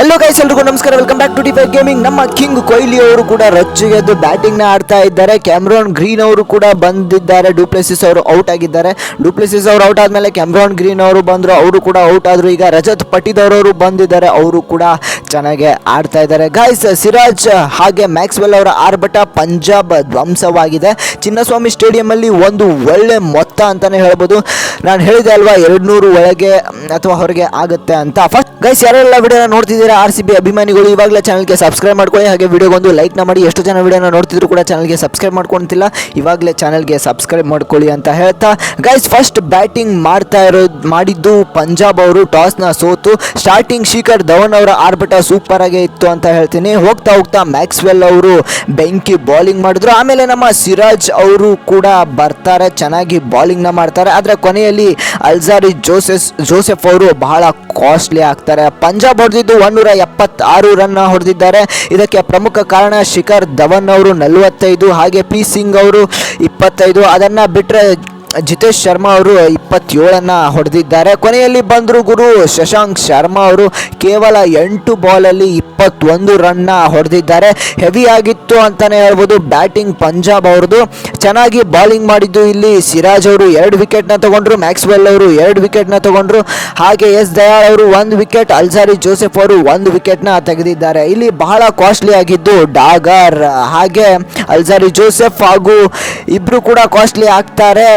Hello guys ಎಲ್ರಿಗೂ ನಮಸ್ಕಾರ. Welcome back to the gaming ನಮ್ಮ ಕಿಂಗ್ ಕೊಹ್ಲಿ ಅವರು ಕೂಡ ರೊಚ್ಚಿಗೆದ್ದು ಬ್ಯಾಟಿಂಗ್ನ ಆಡ್ತಾ ಇದ್ದಾರೆ. ಕ್ಯಾಮ್ರಾನ್ ಗ್ರೀನ್ ಅವರು ಕೂಡ ಬಂದಿದ್ದಾರೆ. ಡೂಪ್ಲೆಸಿಸ್ ಅವರು ಔಟ್ ಆಗಿದ್ದಾರೆ. ಡೂಪ್ಲೆಸಿಸ್ ಅವರು ಔಟ್ ಆದ್ಮೇಲೆ ಕ್ಯಾಮ್ರಾನ್ ಗ್ರೀನ್ ಅವರು ಬಂದ್ರು. ಅವರು ಕೂಡ ಔಟ್ ಆದ್ರು. ಈಗ ರಜತ್ ಪಟಿದವರವರು ಬಂದಿದ್ದಾರೆ. ಅವರು ಕೂಡ ಚೆನ್ನಾಗಿ ಆಡ್ತಾ ಇದ್ದಾರೆ. ಗಾಯ್ಸ್ ಸಿರಾಜ್ ಹಾಗೆ ಮ್ಯಾಕ್ಸ್ವೆಲ್ ಅವರ ಆರ್ಭಟ ಪಂಜಾಬ್ ಧ್ವಂಸವಾಗಿದೆ. ಚಿನ್ನಸ್ವಾಮಿ ಸ್ಟೇಡಿಯಂ ಅಲ್ಲಿ ಒಂದು ಒಳ್ಳೆ ಮೊತ್ತ ಅಂತಾನೆ ಹೇಳ್ಬೋದು. ನಾನು ಹೇಳಿದೆ ಅಲ್ವಾ ಎರಡು ನೂರು ಒಳಗೆ ಅಥವಾ ಹೊರಗೆ ಆಗುತ್ತೆ ಅಂತ. ಫಸ್ಟ್ ಗೈಸ್ ಯಾರೆಲ್ಲ ವಿಡಿಯೋನ ನೋಡ್ತಿದ್ದೀರಾ ಆರ್ ಸಿ ಬಿ ಅಭಿಮಾನಿಗಳು, ಇವಾಗಲೇ ಚಾನಲ್ಗೆ ಸಬ್ಸ್ಕ್ರೈಬ್ ಮಾಡ್ಕೊಳ್ಳಿ. ಹಾಗೆ ವಿಡಿಯೋಗೊಂದು ಲೈಕ್ನ ಮಾಡಿ. ಎಷ್ಟು ಜನ ವಿಡಿಯೋನ ನೋಡ್ತಿದ್ರು ಕೂಡ ಚಾನಲ್ಗೆ ಸಬ್ಸ್ಕ್ರೈಬ್ ಮಾಡ್ಕೊಳ್ತಿಲ್ಲ ಇವಾಗಲೇ ಚಾನಲ್ಗೆ ಸಬ್ಸ್ಕ್ರೈಬ್ ಮಾಡ್ಕೊಳ್ಳಿ ಅಂತ ಹೇಳ್ತಾ. ಗೈಸ್ ಫಸ್ಟ್ ಬ್ಯಾಟಿಂಗ್ ಮಾಡ್ತಾ ಇರೋದು, ಮಾಡಿದ್ದು ಪಂಜಾಬ್ ಅವರು ಟಾಸ್ನ ಸೋತು. ಸ್ಟಾರ್ಟಿಂಗ್ ಶಿಖರ್ ಧವನ್ ಅವರ ಆರ್ಭಟ ಸೂಪರ್ ಆಗೇ ಇತ್ತು ಅಂತ ಹೇಳ್ತೀನಿ. ಹೋಗ್ತಾ ಹೋಗ್ತಾ ಮ್ಯಾಕ್ಸ್ವೆಲ್ ಅವರು ಬೆಂಕಿ ಬೌಲಿಂಗ್ ಮಾಡಿದ್ರು. ಆಮೇಲೆ ನಮ್ಮ ಸಿರಾಜ್ ಅವರು ಕೂಡ ಬರ್ತಾರೆ, ಚೆನ್ನಾಗಿ ಬೌಲಿಂಗ್ನ ಮಾಡ್ತಾರೆ. ಆದರೆ ಕೊನೆಯಲ್ಲಿ ಅಲ್ಜಾರಿ ಜೋಸೆಸ್ ಜೋಸೆಫ್ ಅವರು ಬಹಳ ಕಾಸ್ಟ್ಲಿ ಆಗ್ತಾರೆ ಪಂಜಾಬ್ ಹೊಡೆದಿದ್ದು ಒಂದೂರ ಎಪ್ಪತ್ತಾರು ರನ್ ಹೊಡೆದಿದ್ದಾರೆ. ಇದಕ್ಕೆ ಪ್ರಮುಖ ಕಾರಣ ಶಿಖರ್ ಧವನ್ ಅವರು ನಲವತ್ತೈದು, ಹಾಗೆ ಪಿ ಸಿಂಗ್ ಅವರು ಇಪ್ಪತ್ತೈದು. ಅದನ್ನು ಬಿಟ್ಟರೆ ಜಿತೇಶ್ ಶರ್ಮಾ ಅವರು ಇಪ್ಪತ್ತೇಳನ್ನು ಹೊಡೆದಿದ್ದಾರೆ. ಕೊನೆಯಲ್ಲಿ ಬಂದರು ಗುರು ಶಶಾಂಕ್ ಶರ್ಮಾ ಅವರು ಕೇವಲ ಎಂಟು ಬಾಲಲ್ಲಿ ಇಪ್ಪತ್ತೊಂದು ರನ್ನ ಹೊಡೆದಿದ್ದಾರೆ. ಹೆವಿ ಆಗಿತ್ತು ಅಂತಲೇ ಹೇಳ್ಬೋದು. ಬ್ಯಾಟಿಂಗ್ ಪಂಜಾಬ್ ಅವ್ರದ್ದು. ಚೆನ್ನಾಗಿ ಬಾಲಿಂಗ್ ಮಾಡಿದ್ದು ಇಲ್ಲಿ ಸಿರಾಜ್ ಅವರು. ಎರಡು ವಿಕೆಟ್ನ ತಗೊಂಡ್ರು. ಮ್ಯಾಕ್ಸ್ವೆಲ್ ಅವರು ಎರಡು ವಿಕೆಟ್ನ ತಗೊಂಡ್ರು. ಹಾಗೆ ಎಸ್ ದಯಾಳ್ ಅವರು ಒಂದು ವಿಕೆಟ್. ಅಲ್ಸಾರಿ ಜೋಸೆಫ್ ಅವರು ಒಂದು ವಿಕೆಟ್ನ ತೆಗೆದಿದ್ದಾರೆ. ಇಲ್ಲಿ ಬಹಳ ಕಾಸ್ಟ್ಲಿ ಆಗಿದ್ದು ಡಾಗರ್. ಹಾಗೆ ಅಲ್ಸಾರಿ ಜೋಸೆಫ್ ಹಾಗೂ ಇಬ್ಬರು ಕೂಡ ಕಾಸ್ಟ್ಲಿ ಆಗ್ತಾರೆ.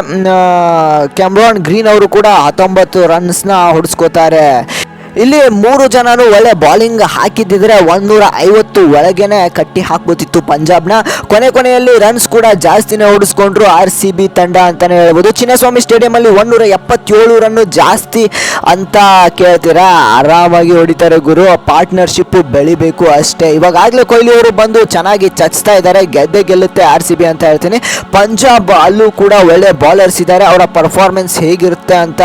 ಕ್ಯಾಮ್ರಾನ್ ಗ್ರೀನ್ ಅವರು ಕೂಡ ಹತ್ತೊಂಬತ್ತು ರನ್ಸ್ನ ಹೊಡಿಸ್ಕೋತಾರೆ. ಇಲ್ಲಿ ಮೂರು ಜನನು ಒಳ್ಳೆ ಬಾಲಿಂಗ್ ಹಾಕಿದ್ದಿದ್ರೆ ಒಂದೂರ ಐವತ್ತು ಒಳಗೇನೆ ಕಟ್ಟಿ ಹಾಕ್ಬೋತಿತ್ತು ಪಂಜಾಬ್ನ. ಕೊನೆ ಕೊನೆಯಲ್ಲಿ ರನ್ಸ್ ಕೂಡ ಜಾಸ್ತಿನೇ ಹೊಡಿಸ್ಕೊಂಡ್ರು ಆರ್ ಸಿ ಬಿ ತಂಡ ಅಂತಾನೆ ಹೇಳ್ಬೋದು. ಚಿನ್ನಸ್ವಾಮಿ ಸ್ಟೇಡಿಯಂ ಅಲ್ಲಿ ಒಂದೂರ ಎಪ್ಪತ್ತೇಳು ರನ್ ಜಾಸ್ತಿ ಅಂತ ಕೇಳ್ತೀರಾ? ಆರಾಮಾಗಿ ಹೊಡಿತಾರೆ ಗುರು. ಪಾರ್ಟ್ನರ್ಶಿಪ್ ಬೆಳಿಬೇಕು ಅಷ್ಟೇ. ಇವಾಗಾಗಲೇ ಕೊಹ್ಲಿ ಅವರು ಬಂದು ಚೆನ್ನಾಗಿ ಚಚ್ತಾ ಇದ್ದಾರೆ. ಗೆದ್ದೆ ಗೆಲ್ಲುತ್ತೆ ಆರ್ ಸಿ ಬಿ ಅಂತ ಹೇಳ್ತೀನಿ. ಪಂಜಾಬ್ ಅಲ್ಲೂ ಕೂಡ ಒಳ್ಳೆ ಬಾಲರ್ಸ್ ಇದ್ದಾರೆ. ಅವರ ಪರ್ಫಾರ್ಮೆನ್ಸ್ ಹೇಗಿರುತ್ತೆ ಅಂತ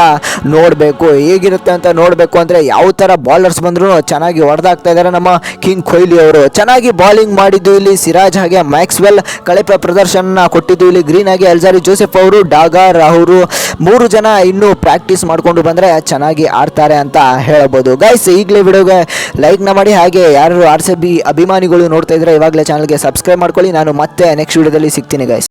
ನೋಡಬೇಕು. ಹೇಗಿರುತ್ತೆ ಅಂತ ನೋಡಬೇಕು ಅಂದರೆ ಯಾವ ಥರ ಬಾಲರ್ಸ್ ಬಂದರೂ ಚೆನ್ನಾಗಿ ಹೊಡೆದಾಗ್ತಾ ಇದ್ದಾರೆ ನಮ್ಮ ಕಿಂಗ್ ಕೊಹ್ಲಿ ಅವರು. ಚೆನ್ನಾಗಿ ಬಾಲಿಂಗ್ ಮಾಡಿದ್ದು ಇಲ್ಲಿ ಸಿರಾಜ್ ಹಾಗೆ ಮ್ಯಾಕ್ಸ್ವೆಲ್ ಕಳಪೆ ಪ್ರದರ್ಶನ ಕೊಟ್ಟಿದ್ದು ಇಲ್ಲಿ ಗ್ರೀನ್ ಆಗಿ ಅಲ್ಜಾರಿ ಜೋಸೆಫ್ ಅವರು ಡಾಗಾರ್ ಅವರು ಮೂರು ಜನ ಇನ್ನೂ ಪ್ರಾಕ್ಟೀಸ್ ಮಾಡಿಕೊಂಡು ಬಂದರೆ ಚೆನ್ನಾಗಿ ಆಡ್ತಾರೆ ಅಂತ ಹೇಳ್ಬೋದು. ಗೈಸ್ ಈಗಲೇ ವಿಡಿಯೋಗೆ ಲೈಕ್ನ ಮಾಡಿ ಹಾಗೆ ಯಾರು ಆರ್ ಸಿ ಬಿ ಅಭಿಮಾನಿಗಳು ನೋಡ್ತಾ ಇದ್ರೆ ಇವಾಗಲೇ ಚಾನಲ್ಗೆ ಸಬ್ಸ್ಕ್ರೈಬ್ ಮಾಡ್ಕೊಳ್ಳಿ. ನಾನು ಮತ್ತೆ ನೆಕ್ಸ್ಟ್ ವಿಡಿಯೋದಲ್ಲಿ ಸಿಗ್ತೀನಿ ಗೈಸ್